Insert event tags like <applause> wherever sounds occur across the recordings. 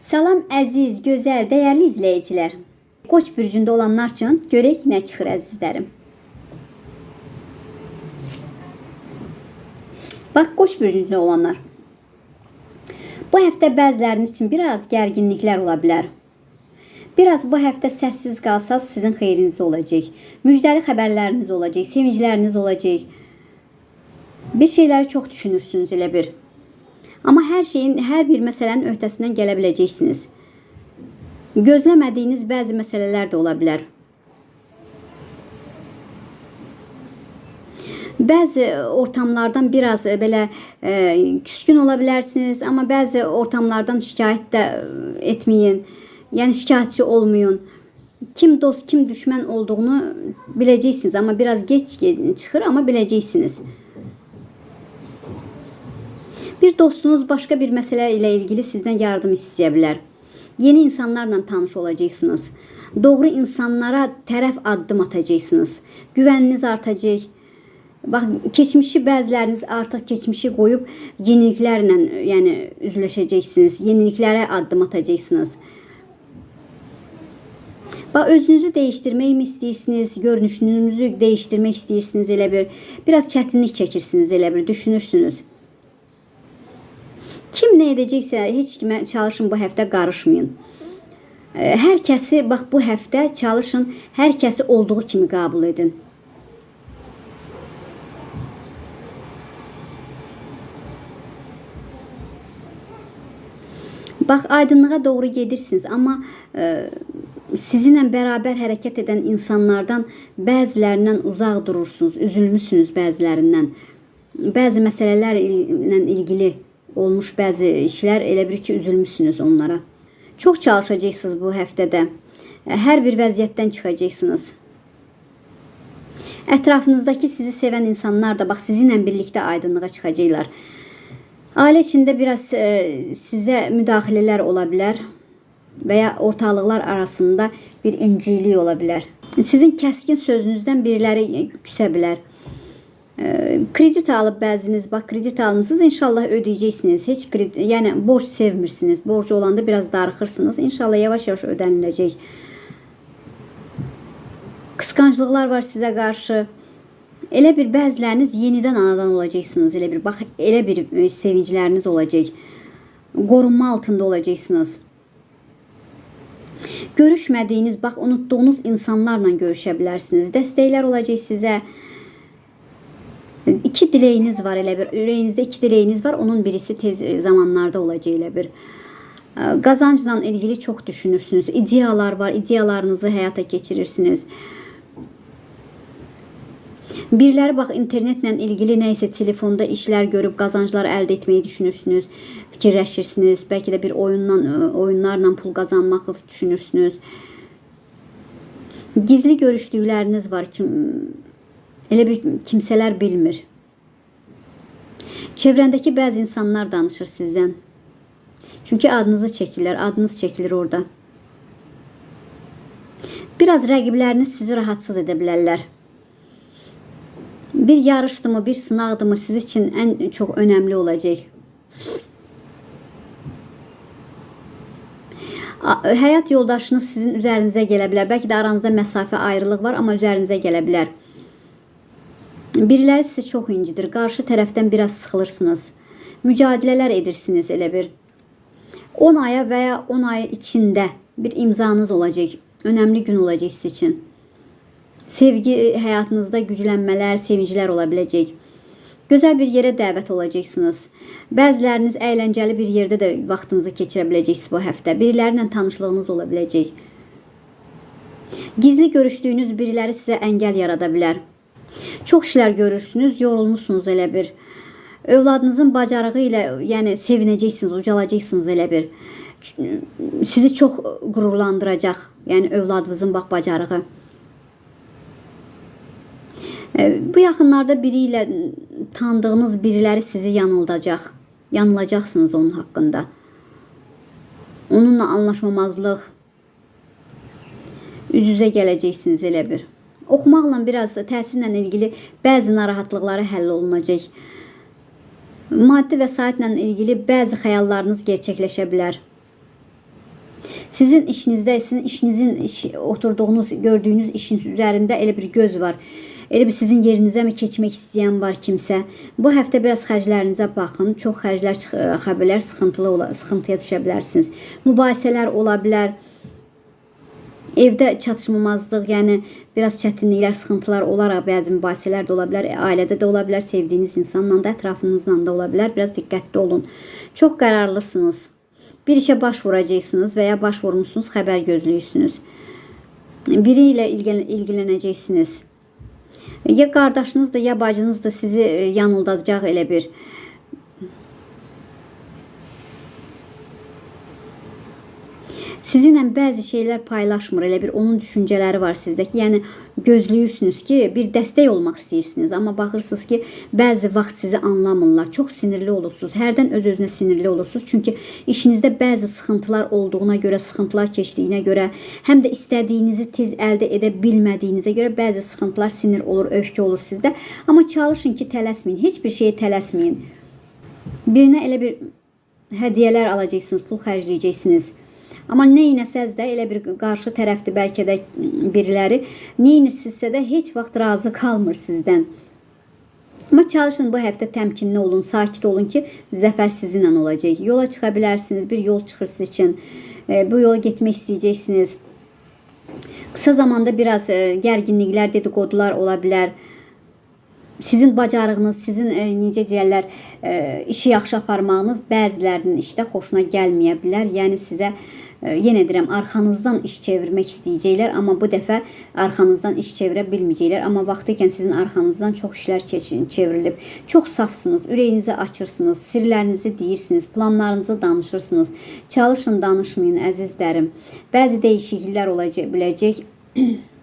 Salam əziz, gözəl, dəyərli izləyicilər. Qoç bürcündə olanlar üçün görək nə çıxır əzizlərim. Bax, Qoç bürcündə olanlar. Bu həftə bəziləriniz üçün biraz gərginliklər ola bilər. Biraz bu həftə səssiz qalsaz sizin xeyrinizə olacaq. Müjdəli xəbərləriniz olacaq, sevincləriniz olacaq. Bir şeyləri çox düşünürsünüz elə bir. Amma hər şeyin, hər bir məsələnin öhdəsindən gələ biləcəksiniz. Gözləmədiyiniz bəzi məsələlər də ola bilər. Bəzi ortamlardan biraz e, belə e, küskün ola bilərsiniz, amma bəzi ortamlardan şikayət də e, etməyin. Yəni şikayətçi olmayın. Kim dost, kim düşmən olduğunu biləcəksiniz, amma biraz geç çıxır, amma biləcəksiniz. Bir dostunuz başqa bir məsələ ilə ilgili sizdən yardım istəyə bilər. Yeni insanlarla tanış olacaqsınız. Doğru insanlara tərəf addım atacaqsınız. Güvəniniz artacaq. Bax, keçmişi bəziləriniz artıq keçmişi qoyub yeniliklərlə, yəni üzləşəcəksiniz. Yeniliklərə addım atacaqsınız. Bax, özünüzü dəyişdirməkmi istəyirsiniz, görünüşünüzü dəyişdirmək istəyirsiniz elə bir. Biraz çətinlik çəkirsiniz elə bir, düşünürsünüz. Kim nə edəcəksə heç kimə çalışın bu həftə qarışmayın. E, Hər kəsi bax bu həftə çalışın hər olduğu kimi qəbul edin. Bax aydınlığa doğru gedirsiniz, amma e, sizinlə bərabər hərəkət edən insanlardan bəzilərindən uzaq durursunuz, üzülmüsünüz bəzilərindən. Bəzi məsələlərlə ilgili olmuş bəzi işlər elə bir ki, üzülmüsünüz onlara. Çox çalışacaqsınız bu həftədə. Hər bir vəziyyətdən çıxacaqsınız. Ətrafınızdakı sizi sevən insanlar da bax sizinlə birlikdə aydınlığa çıxacaqlar. Ailə içində biraz e, sizə müdaxilələr ola bilər və ya ortalıqlar arasında bir inciklik ola bilər. Sizin kəskin sözünüzdən biriləri küsə bilər. E, Kredit alıb bəziniz, bax kredit almısınız, inşallah ödəyəcəksiniz. Heç kredit, yəni borc sevmirsiniz. Borc olanda biraz darıxırsınız. İnşallah yavaş-yavaş ödəniləcək. Qısqanclıqlar var sizə qarşı. Elə bir bəziləriniz yenidən anadan olacaqsınız. Elə bir bax elə bir e, sevincləriniz olacaq. Qorunma altında olacaqsınız. Görüşmədiyiniz, bax unutduğunuz insanlarla görüşə bilərsiniz. Dəstəklər olacaq sizə. İki diləyiniz var elə bir. Ürəyinizdə iki diləyiniz var. Onun birisi tez e, zamanlarda olacaq elə bir. E, Qazancla ilgili çox düşünürsünüz. İdeyalar var. İdeyalarınızı həyata keçirirsiniz. Biriləri bax internetlə ilgili nə isə telefonda işlər görüb qazanclar əldə etməyi düşünürsünüz, fikirləşirsiniz. Bəlkə də bir oyundan oyunlarla pul qazanmağı düşünürsünüz. Gizli görüşdükləriniz var ki, elə bir kimsələr bilmir. Çevrəndəki bəzi insanlar danışır sizdən. Çünki adınızı çəkirlər, adınız çəkilir orada. Biraz rəqibləriniz sizi rahatsız edə bilərlər. Bir yarışdımı, bir sınaqdımı siz üçün ən çox önəmli olacaq. Həyat yoldaşınız sizin üzərinizə gələ bilər. Bəlkə də aranızda məsafə ayrılıq var, amma üzərinizə gələ bilər. Biriləri sizi çox incidir. Qarşı tərəfdən biraz sıxılırsınız. Mücadilələr edirsiniz elə bir. 10 aya və ya 10 ay içində bir imzanız olacaq. Önəmli gün olacaq sizin üçün. Sevgi həyatınızda güclənmələr, sevinclər ola biləcək. Gözəl bir yerə dəvət olacaqsınız. Bəziləriniz əyləncəli bir yerdə də vaxtınızı keçirə biləcəksiniz bu həftə. Birilərlə tanışlığınız ola biləcək. Gizli görüşdüyünüz biriləri sizə əngəl yarada bilər. Çox işlər görürsünüz, yorulmusunuz elə bir. Övladınızın bacarığı ilə, yəni sevinəcəksiniz, ucalacaqsınız elə bir. Sizi çox qürurlandıracaq. Yəni övladınızın bax bacarığı. E, Bu yaxınlarda biri ilə tanıdığınız biriləri sizi yanıldacaq. Yanılacaqsınız onun haqqında. Onunla anlaşmamazlıq üz-üzə gələcəksiniz elə bir. Oxumaqla biraz təhsillə ilgili bəzi narahatlıqları həll olunacaq. Maddi vəsaitlə ilgili bəzi xəyallarınız gerçəkləşə bilər. Sizin işinizdə, sizin işinizin iş, oturduğunuz, gördüyünüz işin üzərində elə bir göz var. Elə bir sizin yerinizə mi keçmək istəyən var kimsə. Bu həftə biraz xərclərinizə baxın. Çox xərclər çıxa bilər, sıxıntılı ola, sıxıntıya düşə bilərsiniz. Mübahisələr ola bilər. Evdə çatışmamazlıq, yəni biraz çətinliklər, sıxıntılar olaraq bəzi mübahisələr də ola bilər, ailədə də ola bilər, sevdiyiniz insanla da, ətrafınızla da ola bilər. Biraz diqqətli olun. Çox qərarlısınız. Bir işə baş vuracaqsınız və ya baş vurmusunuz, xəbər gözləyirsiniz. Biri ilə ilgilən ilgilənəcəksiniz. Ya qardaşınız da, ya bacınız da sizi e, yanıldacaq elə bir. Sizinlə bəzi şeylər paylaşmır, elə bir onun düşüncələri var sizdə ki, yəni gözləyirsiniz ki, bir dəstək olmaq istəyirsiniz, amma baxırsınız ki, bəzi vaxt sizi anlamırlar. Çox sinirli olursunuz. Hərdən öz-özünə sinirli olursunuz. Çünki işinizdə bəzi sıxıntılar olduğuna görə, sıxıntılar keçdiyinə görə, həm də istədiyinizi tez əldə edə bilmədiyinizə görə bəzi sıxıntılar sinir olur, öfkə olur sizdə. Amma çalışın ki, tələsməyin. Heç bir şeyə tələsməyin. Birinə elə bir hədiyyələr alacaqsınız, pul xərcləyəcəksiniz. Amma nə inəsəz də elə bir qarşı tərəfdir bəlkə də biriləri. Nə inirsinizsə də heç vaxt razı qalmır sizdən. Amma çalışın bu həftə təmkinli olun, sakit olun ki, zəfər sizinlə olacaq. Yola çıxa bilərsiniz, bir yol çıxır sizin üçün. E, Bu yola getmək istəyəcəksiniz. Qısa zamanda biraz e, gərginliklər, dedikodular ola bilər. Sizin bacarığınız, sizin e, necə deyirlər, e, işi yaxşı aparmağınız bəzilərinin işdə xoşuna gəlməyə bilər. Yəni sizə e, yenə deyirəm, arxanızdan iş çevirmək istəyəcəklər, amma bu dəfə arxanızdan iş çevirə bilməyəcəklər. Amma vaxtı ikən sizin arxanızdan çox işlər çevrilib. Çox safsınız, ürəyinizi açırsınız, sirlərinizi deyirsiniz, planlarınızı danışırsınız. Çalışın, danışmayın əzizlərim. Bəzi dəyişikliklər olacaq biləcək. <clears throat>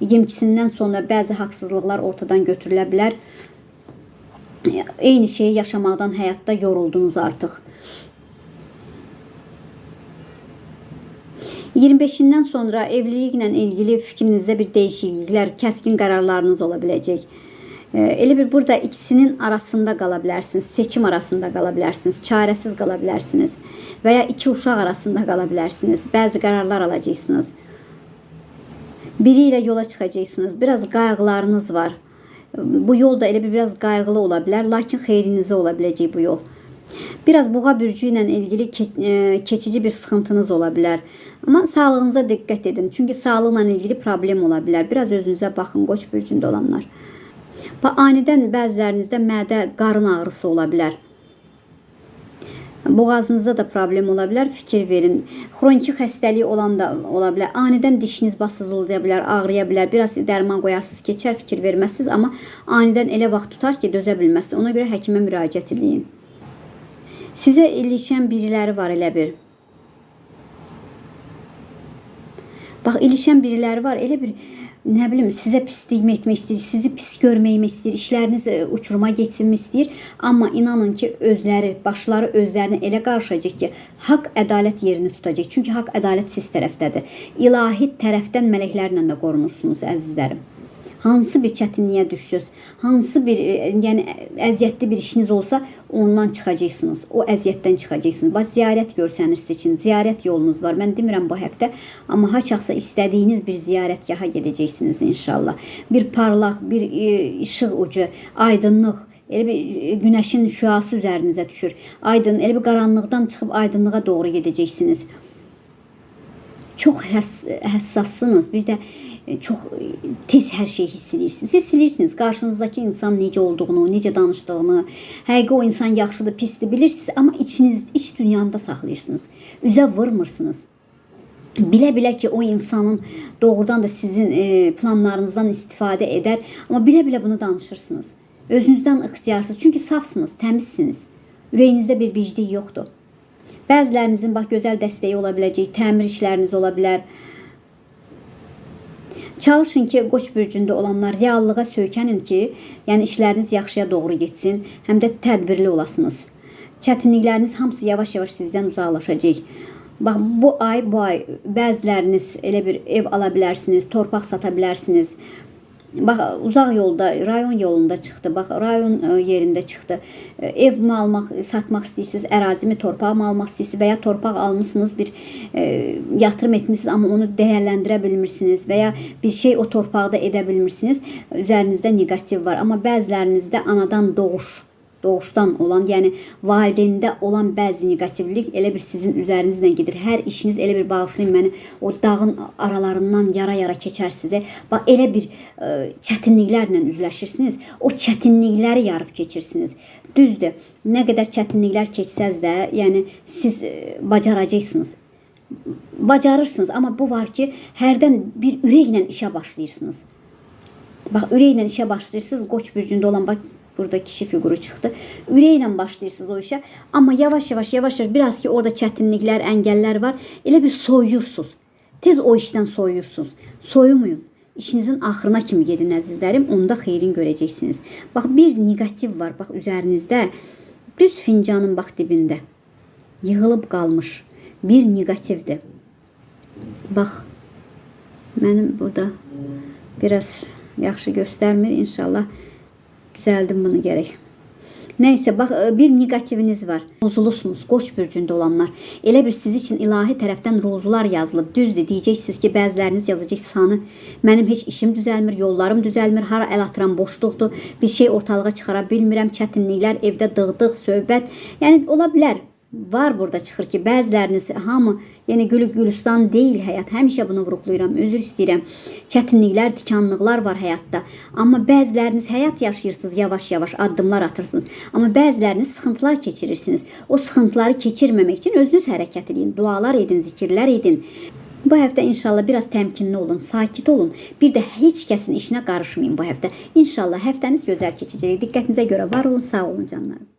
22-sindən sonra bəzi haqsızlıqlar ortadan götürülə bilər. Eyni şeyi yaşamaqdan həyatda yoruldunuz artıq. 25-dən sonra evliliklə ilgili fikrinizdə bir dəyişikliklər, kəskin qərarlarınız ola biləcək. Elə bir burada ikisinin arasında qala bilərsiniz, seçim arasında qala bilərsiniz, çarəsiz qala bilərsiniz və ya iki uşaq arasında qala bilərsiniz. Bəzi qərarlar alacaqsınız. Biri ilə yola çıxacaqsınız. Biraz qayğılarınız var. Bu yol da elə bir biraz qayğılı ola bilər, lakin xeyrinizə ola bu yol. Biraz boğa bürcü ilgili e, keçici bir sıxıntınız ola bilər. Amma sağlığınıza diqqət edin. Çünki sağlıqla ilgili problem ola bilər. Biraz özünüzə baxın, qoç bürcündə olanlar. Və anidən bəzilərinizdə mədə, qarın ağrısı ola bilər. Boğazınızda da problem ola bilər. Fikir verin. Xroniki xəstəliyi olan da ola bilər. Anidən dişiniz basızıldaya bilər, ağrıya bilər. Biraz dərman qoyarsınız, keçər, fikir verməzsiniz, amma anidən elə vaxt tutar ki, dözə bilməzsiniz. Ona görə həkimə müraciət edin. Sizə ilişən biriləri var elə bir. Bax, ilişən biriləri var, elə bir nə bilim sizə pislik etmək istəyir, sizi pis görməyimi istəyir, işləriniz e, uçuruma getsinmi istəyir, amma inanın ki, özləri, başları özlərinə elə qarışacaq ki, haqq ədalət yerini tutacaq. Çünki haqq ədalət siz tərəfdədir. İlahi tərəfdən mələklərlə də qorunursunuz əzizlərim. Hansı bir çətinliyə düşsüz, hansı bir e, yəni əziyyətli bir işiniz olsa, ondan çıxacaqsınız. O əziyyətdən çıxacaqsınız. Bax ziyarət görsəniz seçin. Ziyarət yolunuz var. Mən demirəm bu həftə, amma haçaqsa istədiyiniz bir ziyarətgaha gedəcəksiniz inşallah. Bir parlaq, bir e, işıq ucu, aydınlıq Elə bir e, günəşin şüası üzərinizə düşür. Aydın, elə bir qaranlıqdan çıxıb aydınlığa doğru gedəcəksiniz. Çox həss həssassınız. Bir də çox e, tez hər şeyi hiss edirsiniz. Hiss edirsiniz qarşınızdakı insan necə olduğunu, necə danışdığını, həqiqi o insan yaxşıdır, pisdir bilirsiniz, amma içiniz, iç dünyanda saxlayırsınız. Üzə vurmursunuz. Bilə-bilə ki, o insanın doğrudan da sizin e, planlarınızdan istifadə edər, amma bilə-bilə bunu danışırsınız. Özünüzdən ixtiyarsız, çünki safsınız, təmizsiniz. Ürəyinizdə bir biclik yoxdur. Bəzilərinizin bax gözəl dəstəyi ola biləcək, təmir işləriniz ola bilər. Çalışın ki, Qoç bürcündə olanlar reallığa söykənin ki, yəni işləriniz yaxşıya doğru getsin, həm də tədbirli olasınız. Çətinlikləriniz hamısı yavaş-yavaş sizdən uzaqlaşacaq. Bax bu ay, bu ay bəziləriniz elə bir ev ala bilərsiniz, torpaq sata bilərsiniz. Bax uzaq yolda, rayon yolunda çıxdı. Bax rayon ə, yerində çıxdı. Ə, Evmi almaq, satmaq istəyirsiniz, ərazimi, torpağımı almaq istəyirsiniz və ya torpaq almısınız, bir ə, yatırım etmisiniz, amma onu dəyərləndirə bilmirsiniz və ya bir şey o torpaqda edə bilmirsiniz. Üzərinizdə neqativ var, amma bəzilərinizdə anadan doğuş doğuşdan olan, yəni valideyndə olan bəzi neqativlik elə bir sizin üzərinizlə gedir. Hər işiniz elə bir bağışlayın məni o dağın aralarından yara-yara keçər sizə. Bax elə bir ə, çətinliklərlə üzləşirsiniz. O çətinlikləri yarıb keçirsiniz. Düzdür. Nə qədər çətinliklər keçsəz də, yəni siz ə, bacaracaqsınız. Bacarırsınız, amma bu var ki, hərdən bir ürəklə işə başlayırsınız. Bax ürəklə işə başlayırsınız. Qoç bürcündə olan bax burada kişi fiquru çıxdı. Ürəklə başlayırsınız o işə, amma yavaş-yavaş yavaş-yavaş biraz ki orada çətinliklər, əngəllər var. Elə bir soyuyursunuz. Tez o işdən soyuyursunuz. Soyumayın. İşinizin axırına kimi gedin əzizlərim, onda xeyrin görəcəksiniz. Bax bir neqativ var bax üzərinizdə. Düz fincanın bax dibində yığılıb qalmış bir neqativdir. Bax mənim burada biraz yaxşı göstərmir. İnşallah düzəldim bunu gərək. Nəysə, bax e, bir neqativiniz var. Rozulusunuz, Qoç bürcündə olanlar. Elə bir siz üçün ilahi tərəfdən rozular yazılıb. Düzdür, deyəcəksiniz ki, bəziləriniz yazacaqsınız hanı mənim heç işim düzəlmir, yollarım düzəlmir, hara əl atıram boşluqdur, bir şey ortalığa çıxara bilmirəm, çətinliklər, evdə dığdıq, söhbət. Yəni ola bilər. Var burada çıxır ki, bəziləriniz hamı, yəni gülü gülistan deyil həyat. Həmişə bunu vurğulayıram, üzr istəyirəm. Çətinliklər, tikanlıqlar var həyatda. Amma bəziləriniz həyat yaşayırsınız, yavaş-yavaş addımlar atırsınız. Amma bəziləriniz sıxıntılar keçirirsiniz. O sıxıntıları keçirməmək üçün özünüz hərəkət edin, dualar edin, zikirlər edin. Bu həftə inşallah biraz təmkinli olun, sakit olun. Bir də heç kəsin işinə qarışmayın bu həftə. İnşallah həftəniz gözəl keçəcək. Diqqətinizə görə var olun, sağ olun canlarım.